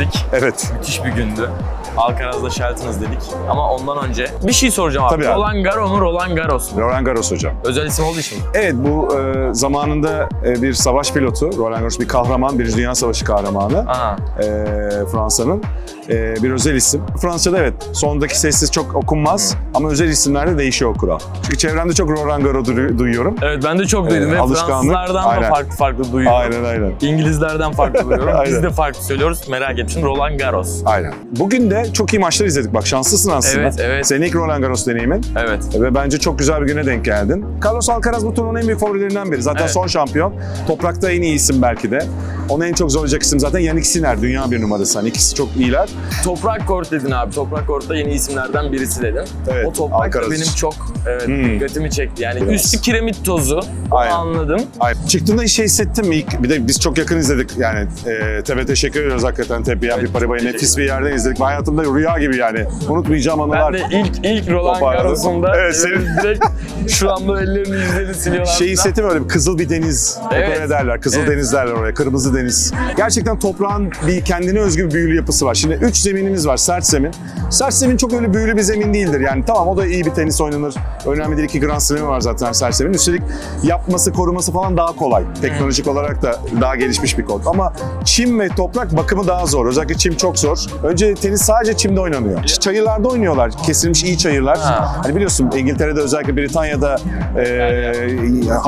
bitirdik. Evet. Müthiş bir gündü. Alcaraz'da Shelton'ız dedik. Ama ondan önce bir şey soracağım abi. Tabii abi. Roland Garros mu Roland Garros mu? Roland Garros hocam. Özel isim olduğu için mi? Evet bu e, zamanında e, bir savaş pilotu, Roland Garros bir kahraman, bir Dünya Savaşı kahramanı Aha. e, Fransa'nın. E, bir özel isim. Fransa'da evet sondaki sessiz çok okunmaz ama özel isimlerde değişiyor kural. Çünkü çevremde çok Roland Garros duyu- duyuyorum. Evet ben de çok duydum Ee, ve. Fransızlardan da Aynen. farklı farklı duyuyorum. Aynen aynen. İngilizlerden farklı duyuyorum. Biz de farklı söylüyoruz. Merak ettim. Roland Garros. Aynen. Bugün de çok iyi maçlar izledik. Bak şanslısın aslında. Evet, evet. Senin ilk Roland Garros deneyimin. Evet. Ve bence çok güzel bir güne denk geldin. Carlos Alcaraz bu turnuvun en büyük favorilerinden biri. Zaten Evet. son şampiyon. Toprakta en iyi isim belki de. Onu en çok zorlayacak isim zaten Yannick Sinner. Dünya bir numarası. Hani ikisi çok iyiler. Toprak Kort dedin abi. Toprak Kort'ta yeni isimlerden birisi dedin. Evet, o toprak da Alcaraz benim için. çok evet, Hmm. dikkatimi çekti. Yani Biraz. üstü kiremit tozu. Aynen. anladım. Ay, çıktığında şey hissettim mi? İlk, bir de biz çok yakın izledik yani. E, Tebe teşekkür ediyoruz hakikaten. Tepe Evet, bir Pariba'yı nefis bir yerden izledik. Ben hayatımda rüya gibi yani. Unutmayacağım anılar. Ben de ilk ilk Roland. Garros'unda Evet, senin- direkt şu anda ellerini yüzlerini siliyorlar. Şey falan. hissettim öyle bir kızıl bir deniz. Evet. Öyle derler. Kızıl Evet. deniz derler oraya. Kırmızı deniz. Gerçekten toprağın bir kendine özgü bir büyülü yapısı var. Şimdi üç zeminimiz var. Sert zemin. Sert zemin çok öyle büyülü bir zemin değildir. Yani tamam o da iyi bir tenis oynanır. Önemli değil ki Grand Slam'i var zaten sert zemin. Üstelik yapması, koruması falan daha kolay. Teknolojik olarak da daha gelişmiş bir kod. Ama çim ve toprak bakımı daha zor. Özellikle çim çok zor. Önce tenis sadece çimde oynanıyor. Çayırlarda oynuyorlar. Kesilmiş iyi çayırlar. Ha. Hani biliyorsun İngiltere'de özellikle Britanya'da e,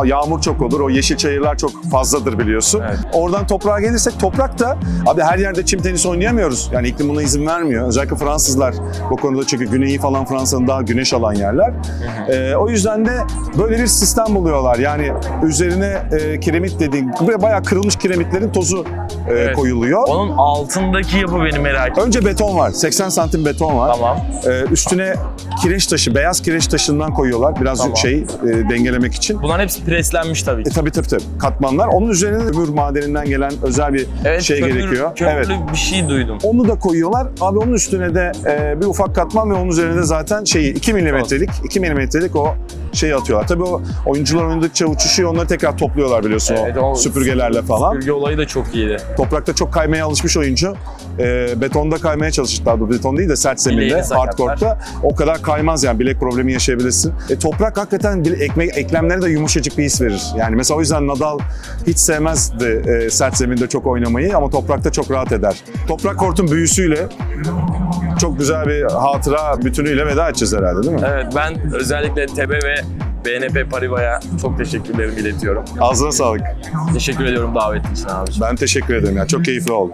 yağmur çok olur. O yeşil çayırlar çok fazladır biliyorsun. Evet. Oradan toprağa gelirsek toprak da abi her yerde çim tenis oynayamıyoruz. Yani iklim buna izin vermiyor. Özellikle Fransızlar bu konuda çünkü güneyi falan Fransa'nın daha güneş alan yerler. E, o yüzden de böyle bir sistem buluyorlar. Yani üzerine e, kiremit dediğin bayağı kırılmış kiremitlerin tozu Evet. koyuluyor. Onun altındaki yapı beni merak ediyor. Önce beton var. 80 santim beton var. Tamam. Ee, üstüne kireç taşı, beyaz kireç taşından koyuyorlar. Biraz Tamam. şey e, dengelemek için. Bunların hepsi preslenmiş tabii E, ki. tabii tabii tabii. Katmanlar. Onun üzerine de ömür madeninden gelen özel bir Evet, şey kömür, gerekiyor. Kömürlü Evet. bir şey duydum. Onu da koyuyorlar. Abi onun üstüne de e, bir ufak katman ve onun üzerine de zaten şeyi 2 milimetrelik 2 milimetrelik o şeyi atıyorlar. Tabii o oyuncular oynadıkça uçuşuyor. Onları tekrar topluyorlar biliyorsun Evet, o, o süpürgelerle falan. Süpürge olayı da çok iyiydi. Toprakta çok kaymaya alışmış oyuncu. E, betonda kaymaya çalışır. Daha doğrusu beton değil de sert zeminde, Bileğini hard sakatlar. court'ta o kadar kaymaz yani bilek problemi yaşayabilirsin. E, toprak hakikaten bile- ekme, eklemlere de yumuşacık bir his verir. Yani mesela o yüzden Nadal hiç sevmezdi e, sert zeminde çok oynamayı ama toprakta çok rahat eder. Toprak kortun büyüsüyle çok güzel bir hatıra bütünüyle veda edeceğiz herhalde değil mi? Evet ben özellikle TB ve BNP Paribas'a çok teşekkürlerimi iletiyorum. Ağzına sağlık. Teşekkür ediyorum davetin için abi. Ben teşekkür ederim ya. Çok keyifli oldu.